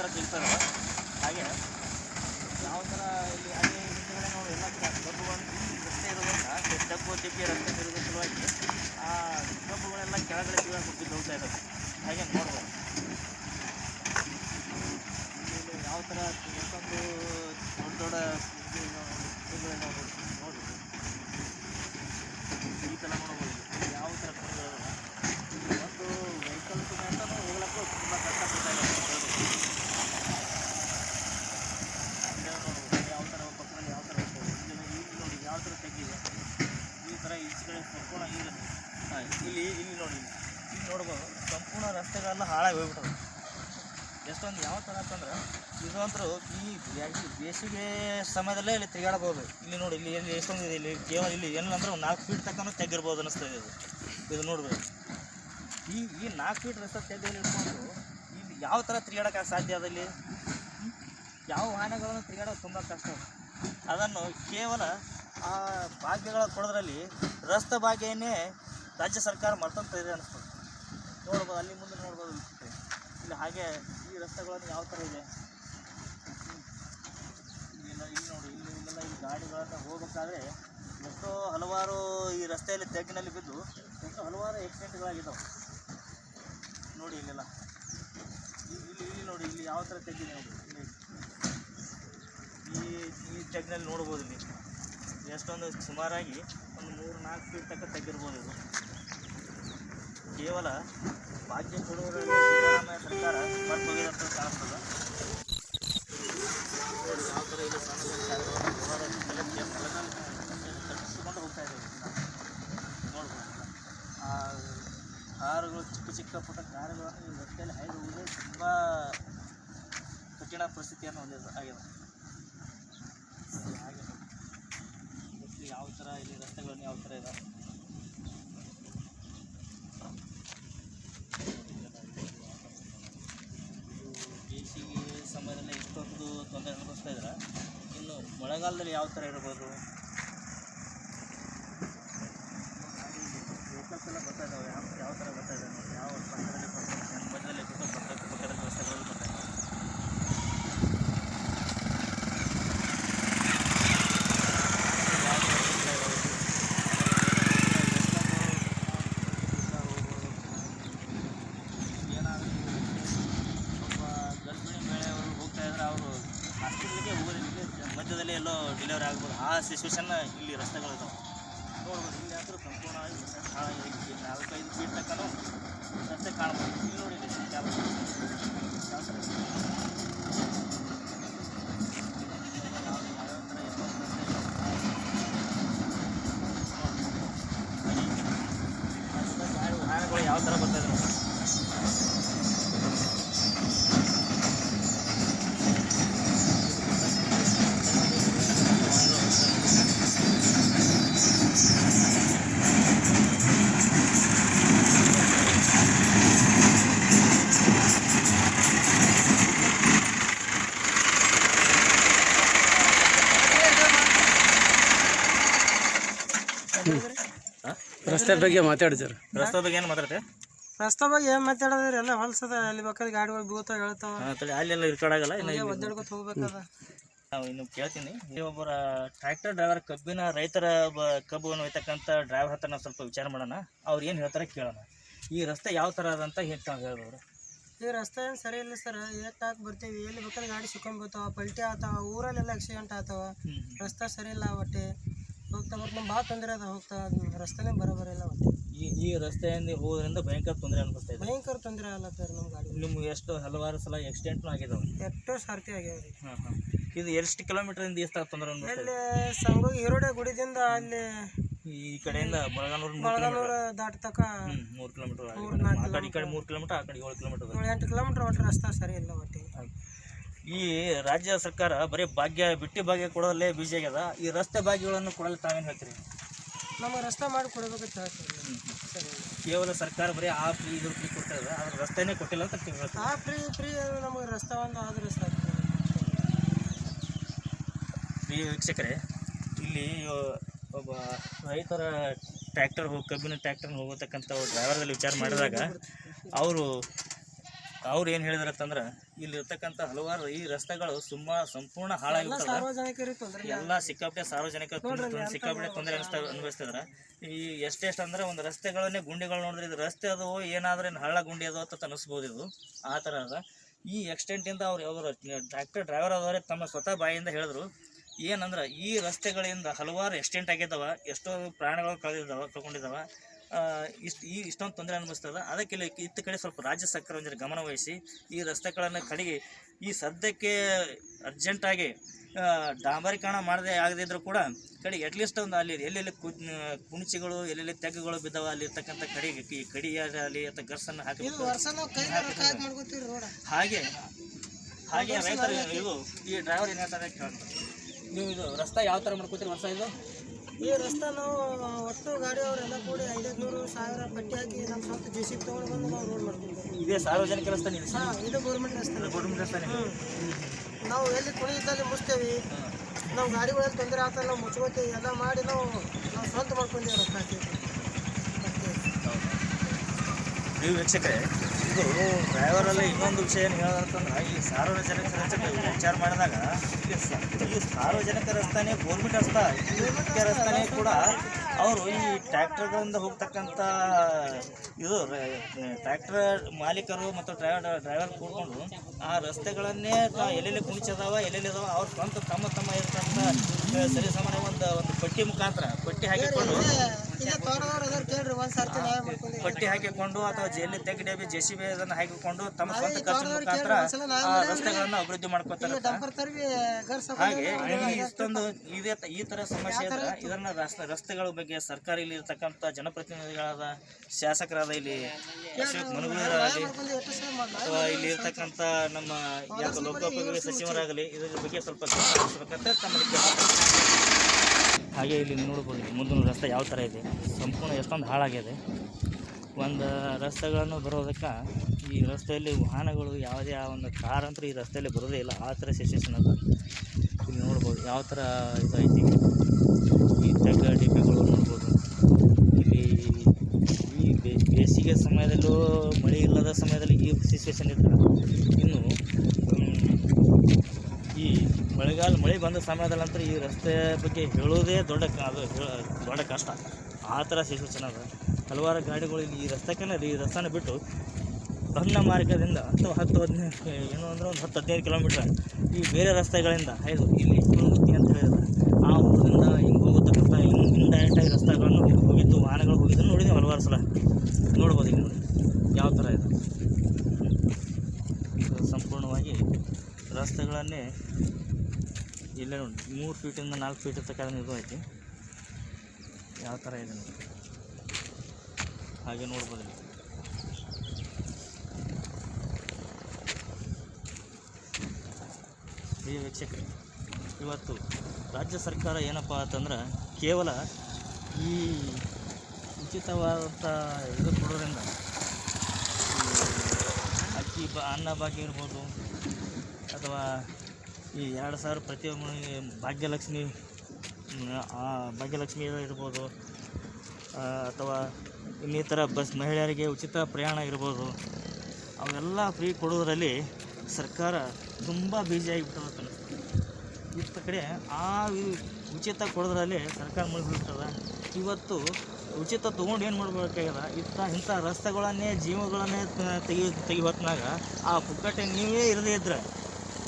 ಥರ ಕೇಳ್ತಾರೆ ಹಾಗೆ ಯಾವ ಥರ ಇಲ್ಲಿ ಅಲ್ಲಿ ಹಿಂದ್ಗಡೆ ನಾವು ಎಲ್ಲ ಕಡೆ ಕಬ್ಬುಗಳು ಈ ರಸ್ತೆ ಇರೋದ್ರಿಂದ ಡಬ್ಬು ದಿಬ್ಬಿ ರಸ್ತೆ ಇರೋದ್ರ ಸಲುವಾಗಿ ಆ ಕಬ್ಬುಗಳೆಲ್ಲ ಕೆಳಗಡೆ ಜೀವ ಬಿದ್ದು ಹೋಗ್ತಾ ಇದ್ದಾವೆ ಹಾಗೆ ನೋಡ್ಬೋದು. ಇಲ್ಲಿ ಯಾವ ಥರ ಎಷ್ಟೊಂದು ದೊಡ್ಡ ದೊಡ್ಡ ನೋಡ್ಬೋದು. ಈ ಥರ ನೋಡ್ಬೋದು ಇಲ್ಲಿ ಯಾವ ಥರ ಕಬ್ಬುಗಳು ಒಂದು ವೆಹಿಕಲ್ ಸಮೇತ ಹೋಗ್ಲಿಕ್ಕೂ ತುಂಬ ಕಷ್ಟ ಪಡ್ತಾ ಇದೆ ಯಾವ ಥರ ಪಕ್ಕದಲ್ಲಿ ಯಾವ ಥರ ಹೋಗ್ತದೆ ಇಲ್ಲಿ ಇಲ್ಲಿ ನೋಡಿ ಯಾವ ಥರ ತೆಗಿದೆ ಈ ಥರ ಈಚೆ ಕಡೆ ಸಂಪೂರ್ಣ ಈ ರಸ್ತೆ ಹಾಂ ಇಲ್ಲಿ ಇಲ್ಲಿ ನೋಡಿ ಇಲ್ಲಿ ನೋಡ್ಬೋದು ಸಂಪೂರ್ಣ ರಸ್ತೆಗಳೆಲ್ಲ ಹಾಳಾಗಿ ಹೋಗ್ಬಿಟ್ಟವೆ ಎಷ್ಟೊಂದು ಯಾವ ಥರ ಅಂತಂದ್ರೆ ಇದಂತರೂ ಈ ಬೇಸಿಗೆ ಸಮಯದಲ್ಲೇ ಇಲ್ಲಿ ತಿರುಗಾಡ್ಬೋದು. ಇಲ್ಲಿ ನೋಡಿ, ಇಲ್ಲಿ ಎಲ್ಲಿ ಎಷ್ಟೊಂದು ಇದೆ, ಇಲ್ಲಿ ಕೇವಲ ಇಲ್ಲಿ ಏನಂದ್ರೆ ಒಂದು ನಾಲ್ಕು ಫೀಟ್ ತಕ್ಕನೂ ತೆಗಿರ್ಬೋದು ಅನಿಸ್ತಾ ಇದೆ ಇದು. ಇದು ನೋಡ್ಬೇಕು. ಈ ಈ ನಾಲ್ಕು ಫೀಟ್ ರಸ್ತೆ ತೆಗೆದಲ್ಲಿ ಇಟ್ಕೊಂಡು ಇಲ್ಲಿ ಯಾವ ಥರ ತಿರುಗಾಡೋಕೆ ಸಾಧ್ಯ ಅದಲ್ಲಿ ಯಾವ ವಾಹನಗಳನ್ನು ತಿರುಗಾಡೋದು ತುಂಬ ಕಷ್ಟ. ಅದನ್ನು ಕೇವಲ ಆ ಭಾಗ್ಯಗಳ ಕೊಡೋದ್ರಲ್ಲಿ ರಸ್ತೆ ಭಾಗ್ಯನೇ ರಾಜ್ಯ ಸರ್ಕಾರ ಮರ್ತಂತ ಇದೆ ಅನಿಸ್ತದೆ ನೋಡ್ಬೋದು, ಅಲ್ಲಿ ಮುಂದೆ ನೋಡ್ಬೋದು. ಇಲ್ಲಿ, ಹಾಗೆ ಈ ರಸ್ತೆಗಳನ್ನು ಯಾವ ಥರ ಇದೆ? ಇಲ್ಲ ಇಲ್ಲಿ ನೋಡಿ, ಇಲ್ಲಿ ಇಲ್ಲೆಲ್ಲ ಈ ಗಾಡಿಗಳನ್ನು ಹೋಗ್ಬೇಕಾದ್ರೆ ಎಷ್ಟೋ ಹಲವಾರು ಈ ರಸ್ತೆಯಲ್ಲಿ ತೆಗ್ಗಿನಲ್ಲಿ ಬಿದ್ದು ಎಷ್ಟೋ ಹಲವಾರು ಆಕ್ಸಿಡೆಂಟ್ಗಳಾಗಿದ್ದಾವೆ ನೋಡಿ ಇಲ್ಲೆಲ್ಲ. ಇಲ್ಲಿ ಇಲ್ಲಿ ನೋಡಿ, ಇಲ್ಲಿ ಯಾವ ಥರ ತೆಗ್ಗಿದೆ ನೋಡಿ. ಈ ಈ ತೆಗ್ಗಿನಲ್ಲಿ ನೋಡ್ಬೋದು ಇಲ್ಲಿ. ಎಷ್ಟೊಂದು ಸುಮಾರಾಗಿ ಒಂದು ಮೂರು ನಾಲ್ಕು ಫೀಟ್ ತಕ್ಕ ತೆಗ್ಗಿರ್ಬೋದು ಇದು. ಕೇವಲ ಭಾಗ್ಯ ಕೊಡುವುದರಲ್ಲಿ ಸಿದ್ದರಾಮಯ್ಯ ಸರ್ಕಾರ ಅಂತ ಕಾಣಿಸ್ತದೆ. ತಟ್ಟಿಸ್ಕೊಂಡು ಹೋಗ್ತಾ ಇದ್ದೇವೆ. ನೋಡ್ಬೋದು. ಆ, ಕಾರುಗಳು, ಚಿಕ್ಕ ಚಿಕ್ಕ ಪುಟ್ಟ ಕಾರುಗಳನ್ನು ಈ ರಸ್ತೆಯಲ್ಲಿ ಹಾಯ್ದು ಹೋಗುವುದು ತುಂಬ ಕಠಿಣ ಪರಿಸ್ಥಿತಿಯನ್ನು ಹೊಂದಿದೆ. ಆಗಿದೆ ಹಾಗೆ ಯಾವ ಥರ ಇಲ್ಲಿ ರಸ್ತೆಗಳನ್ನು ಯಾವ ಥರ ಇದು ಮಳೆಗಾಲದಲ್ಲಿ ಯಾವ ಥರ ಇರ್ಬೋದು ವೆಹಿಕಲ್ಸ್ ಎಲ್ಲ ಬರ್ತಾ ಇದ್ದಾವೆ ಯಾವ ಯಾವ ಥರ ಬರ್ತಾ ಇದೆ ನೋಡಿ ಯಾವ ಪಕ್ಕದಲ್ಲಿ ಬರ್ತಾ ಮಧ್ಯದಲ್ಲಿ ಕೂತು ಪಕ್ಕ ಪಕ್ಕದ ರಸ್ತೆಗಳಲ್ಲಿ ಬರ್ತಾ ಇದ್ದಾವೆ ಒಬ್ಬ ಗರ್ಭಿಣಿ ಮಹಿಳೆಯವರು ಹೋಗ್ತಾ ಇದ್ರೆ ಅವರು ಹಾಸ್ಪಿಟ್ಲಿಗೆ ಊರಿಗೆ ಮಧ್ಯದಲ್ಲಿ ಎಲ್ಲೋ ಡೆಲಿವರಿ ಸಿಚುವೇಶನ್ ಇಲ್ಲಿ ರಸ್ತೆಗಳು ಇದಾವೆ. ನೋಡ್ಬೋದು ಇಲ್ಲಿ ಆದರೂ ಸಂಪೂರ್ಣವಾಗಿ ನಾಲ್ಕೈದು ಫೀಟ್ ತಕ್ಕನೂ ರಸ್ತೆ ಕಾಣ್ಬೋದು ರಸ್ತೆ ಬಗ್ಗೆ ಮಾತಾಡ್ತಾರೆ ರಸ್ತೆ ಬಗ್ಗೆ ಏನು ಮಾತಾಡ್ತೆ? ರಸ್ತೆ ಬಗ್ಗೆ ಏನ್ ಮಾತಾಡೋದ್ರಿ? ಎಲ್ಲ ಹೊಲ್ಸದ ಅಲ್ಲಿ ಬೇಕಾದ್ರೆ ಗಾಡಿಗಳು ಬೀಳ್ತಾವ ಹೇಳ್ತಾವ. ತಡಿ ಅಲ್ಲೆಲ್ಲ ಇಲ್ಲಿ ಒದ್ದಾಡ್ಕೊತ ಹೋಗ್ಬೇಕದ. ನಾವು ಇನ್ನು ಕೇಳ್ತೀನಿ. ಈ ಒಬ್ಬರ ಟ್ರ್ಯಾಕ್ಟರ್ ಡ್ರೈವರ್ ಕಬ್ಬಿನ ರೈತರ ಕಬ್ಬನ್ನು ಒಯ್ತಕ್ಕಂಥ ಡ್ರೈವರ್ ಹತ್ರ ನಾವು ಸ್ವಲ್ಪ ವಿಚಾರ ಮಾಡೋಣ. ಅವ್ರು ಏನು ಹೇಳ್ತಾರೆ ಕೇಳೋಣ. ಈ ರಸ್ತೆ ಯಾವ ಥರ ಅದಂತ ಹೇಳ್ತಾ ಹೇಳಿದವರು ಈ ರಸ್ತೆ ಏನು ಸರಿ ಇಲ್ಲ ಸರ್. ಏಕಾಕ್ ಬರ್ತೀವಿ. ಎಲ್ಲಿ ಬೇಕಾದ್ರೆ ಗಾಡಿ ಸುಕೊಂಡ್ಬಿಡ್ತಾವ ಪಲ್ಟಿ ಆತಾವ ಊರಲ್ಲೆಲ್ಲ ಆಕ್ಸಿಡೆಂಟ್ ಆತಾವ. ರಸ್ತೆ ಸರಿ ಇಲ್ಲ ಒಟ್ಟೆ. ಹೋಗ್ತಾ ಬರ್ತಾ ನಮ್ಗೆ ಭಾಳ ತೊಂದರೆ ಅದ ಹೋಗ್ತಾ ರಸ್ತೆನೇ ಬರೋಬರಿ ಇಲ್ಲ ಒಟ್ಟೆ ಈ ಈ ರಸ್ತೆಯಿಂದ ಹೋಗೋದ್ರಿಂದ ಭಯಂಕರ ತೊಂದರೆ ಅನ್ಪಿಸ್ತಾ ಇದೆ. ಭಯಂಕರ ತೊಂದರೆ ಸರ್ ನಮ್ಮ ಗಾಡಿ. ನಿಮ್ಗೆ ಎಷ್ಟು ಹಲವಾರು ಸಲ ಆಕ್ಸಿಡೆಂಟ್ ಆಗಿದಾವೆ ಎಷ್ಟೋ ಸಾರ್ತಿ ಆಗ್ಯಾವ್ರಿ. ಹಾಂ ಹಾಂ. ಇದು ಎಷ್ಟು ಕಿಲೋಮೀಟ್ರಿಂದ ಎಷ್ಟು ತೊಂದರೆ ಇದೆ? ಇಲ್ಲಿ ಸಂಗೋಗಿ ಹಿರೋಡೆ ಗುಡಿದಿಂದ ಅಲ್ಲಿ ಈ ಕಡೆಯಿಂದ ಬಳಗಾನೂರು ಮೂರು ಬಳಗನೂರ ದಾಟತಕ ಮೂರು ಕಿಲೋಮೀಟರ್ ಮೂರ್ ನಾಲ್ಕು ಕಡೆ ಈ ಕಡೆ ಮೂರು ಕಿಲೋಮೀಟರ್ ಆ ಕಡೆ ಏಳು ಕಿಲೋಮೀಟರ್ ಏಳು ಎಂಟು ಕಿಲೋಮೀಟರ್ ಒಟ್ಟು ರಸ್ತೆ ಸರಿ ಇಲ್ಲ ಒಟ್ಟೆ. ಈ ರಾಜ್ಯ ಸರ್ಕಾರ ಬರೀ ಭಾಗ್ಯ ಬಿಟ್ಟಿ ಭಾಗ್ಯ ಕೊಡೋಲ್ಲೇ ಬಿಜಿ ಆಗ್ಯದ. ಈ ರಸ್ತೆ ಭಾಗ್ಯಗಳನ್ನು ಕೊಡಲು ತಾವೇನು ಹೇಳ್ತೀರಿ? ನಮ್ಮ ರಸ್ತೆ ಮಾಡಿ ಕೊಡಬೇಕಂತ ಹೇಳ್ತೀವಿ. ಸರಿ ಕೇವಲ ಸರ್ಕಾರ ಬರೀ ಆ ಫ್ರೀ ಇದು ಫ್ರೀ ಕೊಡ್ತಾ ಇದೆ ಆದ್ರೆ ರಸ್ತೆನೇ ಕೊಟ್ಟಿಲ್ಲ ಅಂತ ಹೇಳ್ತಾರೆ ಆ ಫ್ರೀ ಫ್ರೀ ನಮಗೆ ರಸ್ತೆ ಒಂದು ಆದ್ರೆ ಸಾಕು. ಪ್ರಿಯ ವೀಕ್ಷಕರೇ ಇಲ್ಲಿ ಒಬ್ಬ ರೈತರ ಟ್ರ್ಯಾಕ್ಟರ್ ಹೋಗಿ ಕಬ್ಬಿನ ಟ್ರ್ಯಾಕ್ಟರ್ ಹೋಗತಕ್ಕಂಥ ಡ್ರೈವರ್ದಲ್ಲಿ ವಿಚಾರ ಮಾಡಿದಾಗ ಅವರು ಅವ್ರು ಏನು ಇಲ್ಲಿ ಇಲ್ಲಿರ್ತಕ್ಕಂಥ ಹಲವಾರು ಈ ರಸ್ತೆಗಳು ಸುಮ್ಮ ಸಂಪೂರ್ಣ ಹಾಳಾಗಿರ್ತವೆ ಎಲ್ಲ ಸಿಕ್ಕಾಪಟ್ಟೆ ಸಾರ್ವಜನಿಕ ಸಿಕ್ಕಾಪಟ್ಟೆ ತೊಂದರೆ ಅನಿಸ್ತಾ ಅನುಭವಿಸ್ತಿದ್ರ. ಈ ಎಷ್ಟೆಷ್ಟು ಅಂದ್ರೆ ಒಂದು ರಸ್ತೆಗಳನ್ನೇ ಗುಂಡಿಗಳು ನೋಡಿದ್ರೆ ಇದು ರಸ್ತೆ ಅದು ಏನಾದ್ರೆ ಏನ್ ಹಳ್ಳ ಗುಂಡಿ ಅದು ಅಂತ ಅನಿಸ್ಬೋದು ಇದು ಆ ಥರ ಅದ. ಈ ಎಕ್ಸ್ಟೆಂಟಿಂದ ಅವ್ರು ಅವರು ಟ್ರ್ಯಾಕ್ಟರ್ ಡ್ರೈವರ್ ಆದವರೇ ತಮ್ಮ ಸ್ವತಃ ಬಾಯಿಂದ ಹೇಳಿದ್ರು ಏನಂದ್ರೆ ಈ ರಸ್ತೆಗಳಿಂದ ಹಲವಾರು ಎಕ್ಸ್ಟೆಂಟ್ ಆಗಿದ್ದಾವ ಎಷ್ಟೋ ಪ್ರಾಣಿಗಳು ಕಳೆದಿದ್ದಾವ ಕಳ್ಕೊಂಡಿದ್ದಾವ. ಇಷ್ಟು ಈ ಇಷ್ಟೊಂದು ತೊಂದರೆ ಅನುಭವಿಸ್ತದ ಅದಕ್ಕೆ ಇಲ್ಲಿ ಇತ್ತ ಕಡೆ ಸ್ವಲ್ಪ ರಾಜ್ಯ ಸರ್ಕಾರ ಒಂದು ಗಮನ ವಹಿಸಿ ಈ ರಸ್ತೆಗಳನ್ನು ಕಡೆಗೆ ಈ ಸದ್ಯಕ್ಕೆ ಅರ್ಜೆಂಟಾಗಿ ಡಾಂಬರೀಕರಣ ಮಾಡದೆ ಇದ್ರೂ ಕೂಡ ಕಡೆ ಅಟ್ಲೀಸ್ಟ್ ಒಂದು ಅಲ್ಲಿ ಎಲ್ಲೆಲ್ಲಿ ಕು ಕುಣಿಚಿಗಳು ಎಲ್ಲೆಲ್ಲಿ ತೆಗ್ಗುಗಳು ಬಿದ್ದಾವ ಅಲ್ಲಿ ಇರ್ತಕ್ಕಂಥ ಕಡೆಗೆ ಈ ಕಡಿಯಾಗಲಿ ಅಥವಾ ಗರ್ಸನ್ನು ಹಾಕಿ ವರ್ಷ ನಾವು ಕೈ ಕಾಯಕ್ ಮಾಡ್ಕೊತೀವಿ ರೋಡ? ಹಾಗೆ ಹಾಗೆ ರೈತರು ಇದು ಈ ಡ್ರೈವರ್ ಏನು ಹೇಳ್ತಾರೆ ಕೇಳ್ತಾರೆ ನೀವು ಇದು ರಸ್ತೆ ಯಾವ ಥರ ಮಾಡ್ಕೋತೀರಿ ವರ್ಷ ಇದು? ಈ ರಸ್ತೆ ನಾವು ಒಟ್ಟು ಗಾಡಿ ಅವರೆಲ್ಲ ಕೂಡಿ ಐದೈದು ಸಾವಿರ ಪಟ್ಟಿ ಹಾಕಿ ನಮ್ಮ ಸ್ವಂತ ಜಿ ಸಿ ತೊಗೊಂಡು ಬಂದು ನಾವು ರೋಡ್ ಮಾಡ್ತೀವಿ. ಇದೇ ಸಾರ್ವಜನಿಕ ರಸ್ತೆ ನಿಲ್ಲಿಸಿ ಹಾಂ ಇದು ಗೌರ್ಮೆಂಟ್ ರಸ್ತೆ. ಗೌರ್ಮೆಂಟ್ ರಸ್ತೆ. ನಾವು ಎಲ್ಲಿ ಕುಣಿದಲ್ಲಿ ಮುಚ್ತೇವೆ. ನಾವು ಗಾಡಿಗಳಲ್ಲಿ ತೊಂದರೆ ಆಗ್ತಲ್ಲ ನಾವು ಮುಚ್ಕೋತೀವಿ. ಎಲ್ಲ ಮಾಡಿ ನಾವು ನಾವು ಸ್ವಂತ ಮಾಡ್ಕೊಂಡಿವಿ ರೊಕ್ಕ ಹಾಕಿ. ನೀವು ವೀಕ್ಷಕರೇ ಇದು ಡ್ರೈವರಲ್ಲಿ ಇನ್ನೊಂದು ವಿಷಯ ಏನು ಹೇಳೋದಂತಂದ್ರೆ, ಈ ಸಾರ್ವಜನಿಕ ರಸ್ತೆ ವಿಚಾರ ಮಾಡಿದಾಗ, ಈ ಸಾರ್ವಜನಿಕ ರಸ್ತೆನೇ ಗೋರ್ಮೆಂಟ್ ರಸ್ತೆ ರಸ್ತೆನೇ ಕೂಡ ಅವರು ಈ ಟ್ರ್ಯಾಕ್ಟರ್ಗಳಿಂದ ಹೋಗ್ತಕ್ಕಂಥ ಇದು ಟ್ರ್ಯಾಕ್ಟರ್ ಮಾಲೀಕರು ಮತ್ತು ಡ್ರೈವರ್ ಡ್ರೈವರ್ ಕೂಡ್ಕೊಂಡು ಆ ರಸ್ತೆಗಳನ್ನೇ ಎಲ್ಲೆಲ್ಲಿ ಕುಣಿಚದಾವ ಎಲ್ಲೆಲ್ಲಿ ಅದಾವ ಅವ್ರ ಸ್ವಂತ ತಮ್ಮ ತಮ್ಮ ಇರ್ತಕ್ಕಂಥ ಸರಿ ಸಮಾನ ಒಂದು ಒಂದು ಪಟ್ಟಿ ಮುಖಾಂತರ ಪಟ್ಟಿ ಹಾಕಿಕೊಂಡು ಪಟ್ಟಿ ಹಾಕಿಕೊಂಡು ಅಥವಾ ಜೆಲ್ಲಿ ತೆಗ್ ಡಬ್ಬಿ ಜೆ ಸಿ ಬಿ ಅದನ್ನು ಹಾಕಿಕೊಂಡು ತಮ್ಮ ಸ್ವಂತ ಖರ್ಚು ಮುಖಾಂತರ ಆ. ರಸ್ತೆಗಳನ್ನು ಅಭಿವೃದ್ಧಿ ಮಾಡ್ಕೊತಾರೆ ಹಾಗೆ ಇಷ್ಟೊಂದು ಇದೇ ಈ ತರ ಸಮಸ್ಯೆ ಇದ್ರೆ ಇದನ್ನ ರಸ್ತೆ ರಸ್ತೆಗಳ ಬಗ್ಗೆ ಸರ್ಕಾರ ಇಲ್ಲಿ ಇರ್ತಕ್ಕಂಥ ಜನಪ್ರತಿನಿಧಿಗಳಾದ ಶಾಸಕರಾದ ಇಲ್ಲಿ ಅಶೋಕ್ ಮನುಗುಳರಾಗಲಿ, ಅಥವಾ ಇಲ್ಲಿ ಇರ್ತಕ್ಕಂಥ ನಮ್ಮ ಯಾವ ಲೋಕೋಪಯೋಗಿ ಸಚಿವರಾಗಲಿ, ಇದ್ರ ಬಗ್ಗೆ ಸ್ವಲ್ಪ ಹಾಗೆ ಇಲ್ಲಿ ನೋಡ್ಬೋದು, ಮುಂದಿನ ರಸ್ತೆ ಯಾವ ಥರ ಇದೆ. ಸಂಪೂರ್ಣ ಎಷ್ಟೊಂದು ಹಾಳಾಗಿದೆ. ಒಂದು ರಸ್ತೆಗಳನ್ನು ಬರೋದಕ್ಕೆ ಈ ರಸ್ತೆಯಲ್ಲಿ ವಾಹನಗಳು ಯಾವುದೇ ಆ ಒಂದು ಕಾರ್ ಅಂತೂ ಈ ರಸ್ತೆಯಲ್ಲಿ ಬರೋದೇ ಇಲ್ಲ. ಆ ಥರ ಸಿಚುವೇಶನ್ ಅದ. ಇಲ್ಲಿ ನೋಡ್ಬೋದು, ಯಾವ ಥರ ಇದೈತಿ. ಈ ತೆಗ್ಗ ಡಿಬ್ಬಿಗಳು ನೋಡ್ಬೋದು ಇಲ್ಲಿ ಈ ಬೇ- ಬೇಸಿಗೆ ಸಮಯದಲ್ಲೂ ಮಳೆ ಇಲ್ಲದ ಸಮಯದಲ್ಲಿ ಈ ಸಿಚುವೇಶನ್ ಇದ್ದರೆ ಇನ್ನು ಈ ಮಳೆಗಾಲ, ಮಳೆ ಬಂದ ಸಮಯದಲ್ಲಂತೂ ಈ ರಸ್ತೆ ಬಗ್ಗೆ ಹೇಳೋದೇ ದೊಡ್ಡ ಅದು ದೊಡ್ಡ ಕಷ್ಟ. ಆ ಥರ ಸಿಚುವೇಶನ್ ಅದ. ಹಲವಾರು ಗಾಡಿಗಳು ಈ ರಸ್ತೆಕ್ಕೇ ಈ ರಸ್ತೆನ ಬಿಟ್ಟು ಬಂದ ಮಾರ್ಗದಿಂದ ಅಥವಾ ಹತ್ತು ಹದಿನೈದು, ಏನು ಅಂದ್ರೆ ಒಂದು ಹತ್ತು ಹದಿನೈದು ಕಿಲೋಮೀಟ್ರ್ ಈ ಬೇರೆ ರಸ್ತೆಗಳಿಂದ ಹೈದು ಇಲ್ಲಿ ಕುಣಗುತ್ತಿ ಅಂತ ಹೇಳಿದ್ರೆ ಆ ಊರಿಂದ ಹಿಂಗೆ ಹೋಗತಕ್ಕಂಥ ಹಿಂಗೆ ಇಂಡೈರೆಕ್ಟಾಗಿ ರಸ್ತೆಗಳನ್ನು ಹೋಗಿದ್ದು ವಾಹನಗಳು ಹೋಗಿದ್ದನ್ನು ನೋಡಿದ್ದೀವಿ ಹಲವಾರು ಸಲ ನೋಡ್ಬೋದು ಈಗ ನೋಡಿ ಯಾವ ಥರ ಇದೆ ಇದು ಸಂಪೂರ್ಣವಾಗಿ ರಸ್ತೆಗಳನ್ನೇ ಇಲ್ಲೇ ನೋಡಿ, ಮೂರು ಫೀಟಿಂದ ನಾಲ್ಕು ಫೀಟ್ ಇರ್ತಕ್ಕಂಥ ಇದು ಐತಿ ಯಾವ ಥರ ಇದೆ ಹಾಗೆ ನೋಡ್ಬೋದು ಈ ವೀಕ್ಷಕರೇ, ಇವತ್ತು ರಾಜ್ಯ ಸರ್ಕಾರ ಏನಪ್ಪ ಅಂತಂದ್ರೆ ಕೇವಲ ಈ ಉಚಿತವಾದಂಥ ಇದು ಕೊಡೋದ್ರಿಂದ ಅಕ್ಕಿ ಬ ಅನ್ನ ಬಾಕಿ ಇರ್ಬೋದು ಅಥವಾ ಈ ಎರಡು ಸಾವಿರ ಪ್ರತಿಯೊಬ್ಬನಿಗೆ ಭಾಗ್ಯಲಕ್ಷ್ಮಿ ಭಾಗ್ಯಲಕ್ಷ್ಮಿ ಇರ್ಬೋದು ಅಥವಾ ಇನ್ನಿತರ ಬಸ್ ಮಹಿಳೆಯರಿಗೆ ಉಚಿತ ಪ್ರಯಾಣ ಇರ್ಬೋದು, ಅವೆಲ್ಲ ಫ್ರೀ ಕೊಡೋದ್ರಲ್ಲಿ ಸರ್ಕಾರ ತುಂಬ ಬ್ಯುಸಿ ಆಗಿಬಿಟ್ಟದ ಇತ್ತ ಕಡೆ ಆ ಉಚಿತ ಕೊಡೋದ್ರಲ್ಲಿ ಸರ್ಕಾರ ಮುಳುಗಿಬಿಡ್ತದೆ ಇವತ್ತು ಉಚಿತ ತೊಗೊಂಡು ಏನು ಮಾಡಬೇಕಾಗ್ಯದ? ಇತ್ತ ಇಂಥ ರಸ್ತೆಗಳನ್ನೇ, ಜೀವಗಳನ್ನೇ ತೆಗಿ ತೆಗಿ ಹೊತ್ನಾಗ ಆ ಪುಕ್ಕಟ್ಟೆ ನೀವೇ ಇರದೇ ಇದ್ರೆ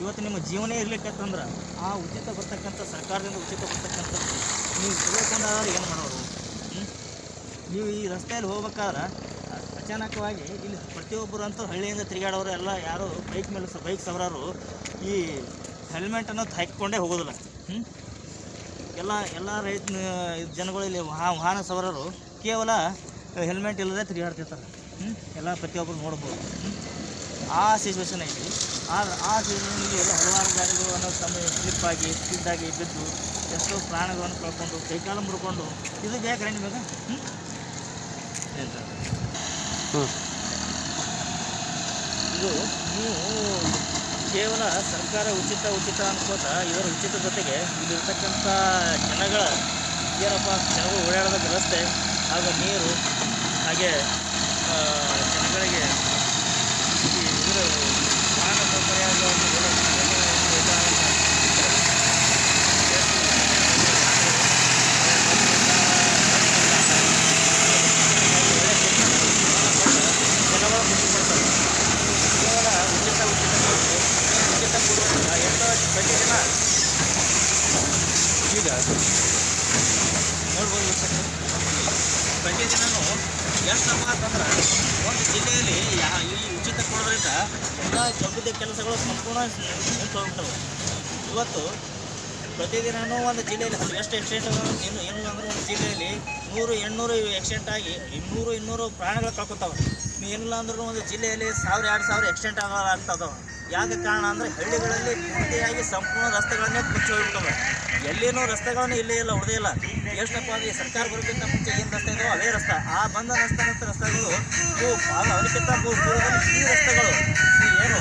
ಇವತ್ತು ನಿಮ್ಮ ಜೀವನೇ ಇರ್ಲಿಕ್ಕಂತಂದ್ರೆ ಆ ಉಚಿತ ಬರ್ತಕ್ಕಂಥ ಸರ್ಕಾರದಿಂದ ಉಚಿತ ಬರ್ತಕ್ಕಂಥ ನೀವು ತಿಳ್ಕೊಂಡಾದ್ರೆ ಏನು ಮಾಡೋರು? ನೀವು ಈ ರಸ್ತೆಯಲ್ಲಿ ಹೋಗ್ಬೇಕಾದ್ರೆ ಅಚಾನಕವಾಗಿ ಇಲ್ಲಿ ಪ್ರತಿಯೊಬ್ಬರು ಅಂತೂ ಹಳ್ಳಿಯಿಂದ ತಿರುಗಾಡೋರು ಎಲ್ಲ ಯಾರು ಬೈಕ್ ಮೇಲೆ ಬೈಕ್ ಸವರಾರು ಈ ಹೆಲ್ಮೆಟ್ ಅನ್ನೋದು ಹಾಕಿಕೊಂಡೇ ಹೋಗೋದಿಲ್ಲ. ಹ್ಞೂ ಎಲ್ಲ ಎಲ್ಲ ರೈತ ಜನಗಳು ಇಲ್ಲಿ ವಾಹ- ವಾಹನ ಸವರರು ಕೇವಲ ಹೆಲ್ಮೆಟ್ ಇಲ್ಲದೆ ತಿರುಗಾಡ್ತಿರ್ತಾರೆ. ಎಲ್ಲ ಪ್ರತಿಯೊಬ್ಬರು ನೋಡ್ಬೋದು. ಆ ಸಿಚುವೇಶನ್ ಐತಿ ಆ ಆ ಸೀಸನಲ್ಲಿ ಎಲ್ಲ ಹಲವಾರು ಗಾಡಿಗಳು ಅನ್ನೋದು ಸಮಯ ಸ್ಲಿಪ್ ಆಗಿ ಸ್ಕಿಡ್ ಆಗಿ ಬಿದ್ದು ಎಷ್ಟೋ ಪ್ರಾಣಗಳನ್ನು ಕಳ್ಕೊಂಡು ಕೈಕಾಲ ಮುರ್ಕೊಂಡು ಇದು ಬೇಕಾರೆ ನಿಮಗೆ ಹ್ಞೂ ಎಂತ? ಹಾಂ ಇದು ನೀವು ಕೇವಲ ಸರ್ಕಾರ ಉಚಿತ ಉಚಿತ ಅನ್ಕೋತ ಇದರ ಉಚಿತ ಜೊತೆಗೆ ಇಲ್ಲಿರ್ತಕ್ಕಂಥ ಜನಗಳ ಏನಪ್ಪ ಜನಗಳು ಓಡಾಡೋದಕ್ಕೆ ರಸ್ತೆ ಹಾಗೂ ನೀರು ಹಾಗೆ ಜನಗಳಿಗೆ ಈ ಇದರ ವಾಹನ ಸೌಕರ್ಯಗಳನ್ನು ಜನಗಳ ಖುಷಿ ಪಡ್ತಾರೆ ಕೇವಲ ಉಚಿತ ಉಚಿತ ಕೊಟ್ಟು ಉಚಿತ ಕೊಡುವುದರಿಂದ ಎಷ್ಟೋ ಪ್ರತಿ ದಿನ ಈಗ ನೋಡ್ಬೋದು ವೀಕ್ಷಕರು. ಪ್ರತಿದಿನನೂ ಎಷ್ಟಪ್ಪ ಅಂತಂದ್ರೆ ಒಂದು ಜಿಲ್ಲೆಯಲ್ಲಿ ಯಾ ಈ ಉಚಿತ ಕೊಡೋದ್ರಿಂದ ಎಲ್ಲ ಅಭಿವೃದ್ಧಿ ಕೆಲಸಗಳು ಸಂಪೂರ್ಣ ನಿಂತು ಇವತ್ತು ಪ್ರತಿದಿನವೂ ಒಂದು ಜಿಲ್ಲೆಯಲ್ಲಿ ಎಷ್ಟು ಎಕ್ಸಿಡೆಂಟ್ ಏನು ಏನು ಅಂದ್ರೆ ಒಂದು ಜಿಲ್ಲೆಯಲ್ಲಿ ನೂರು, ಎಂಟುನೂರು ಎಕ್ಸಿಡೆಂಟ್ ಆಗಿ ಇನ್ನೂರು ಇನ್ನೂರು ಪ್ರಾಣಗಳು ಕಳ್ಕೊತಾವೆ. ಏನಿಲ್ಲ ಅಂದ್ರೂ ಒಂದು ಜಿಲ್ಲೆಯಲ್ಲಿ ಸಾವಿರ, ಎರಡು ಸಾವಿರ ಎಕ್ಸಿಡೆಂಟ್ ಆಗ್ತದವ ಯಾಕೆ ಕಾರಣ ಅಂದರೆ ಹಳ್ಳಿಗಳಲ್ಲಿ ಪೂರ್ತಿಯಾಗಿ ಸಂಪೂರ್ಣ ರಸ್ತೆಗಳನ್ನೇ ಮುಚ್ಚಿ ಹೋಗ್ಬಿಟ್ಟವೆ. ಎಲ್ಲಿನೂ ರಸ್ತೆಗಳನ್ನು ಇಲ್ಲೇ ಇಲ್ಲ ಉಳಿದೇ ಇಲ್ಲ. ಎಷ್ಟಪ್ಪ ಈ ಸರ್ಕಾರ ಬರೋಕ್ಕಿಂತ ಮುಂಚೆ ಏನು ರಸ್ತೆ ಇದೋ ಅದೇ ರಸ್ತೆ. ಆ ಬಂದ ರಸ್ತೆ ಮತ್ತು ರಸ್ತೆಗಳು ಓ ಭಾಳ ಅದಕ್ಕಿಂತ ಪೂರ್ವದಲ್ಲಿ ಈ ರಸ್ತೆಗಳು ಏನು?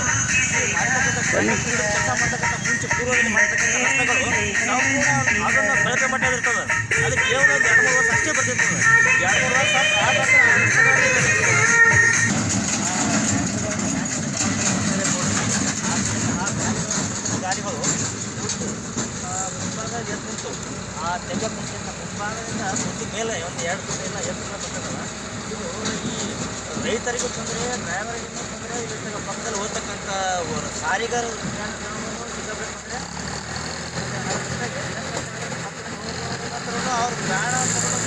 ಕೆಲಸ ಮಾಡ್ತಕ್ಕಂಥ ಮುಂಚೆ ಪೂರ್ವದಲ್ಲಿ ಮಾಡ್ತಕ್ಕಂಥ ರಸ್ತೆಗಳು ಸಂಪೂರ್ಣ ಅದನ್ನು ಕಳಪೆ ಮಟ್ಟದ ಇರ್ತದೆ. ಅದು ಕೇವಲ ಎರಡು ಮೂರು ವರ್ಷ ಅಷ್ಟೇ ಬರ್ತಿರ್ತದೆ. ಎರಡು ಆ ರಸ್ತೆಗಳಲ್ಲಿ ಆ ತೆಗೆ ಮುಂಚಿನ ಮುಂಭಾಗದಿಂದ ಮುಂಚೆ ಮೇಲೆ ಒಂದು ಎರಡು ಫೀಟ್ ಇಲ್ಲ ಎಷ್ಟು ಫೀಟ್ ಬರ್ತದಲ್ಲ ಇದು ಈ ರೈತರಿಗೂ ತೊಂದರೆ ಡ್ರೈವರಿಗೂ ತೊಂದರೆ ಇಲ್ಲಿ ಪಕ್ಕದಲ್ಲಿ ಓದ್ತಕ್ಕಂಥ ಸಾರಿಗಾರ ಸಿಗಬೇಕಂದ್ರೆ ಅವ್ರ ಪ್ರಾಣ ಆಸೆ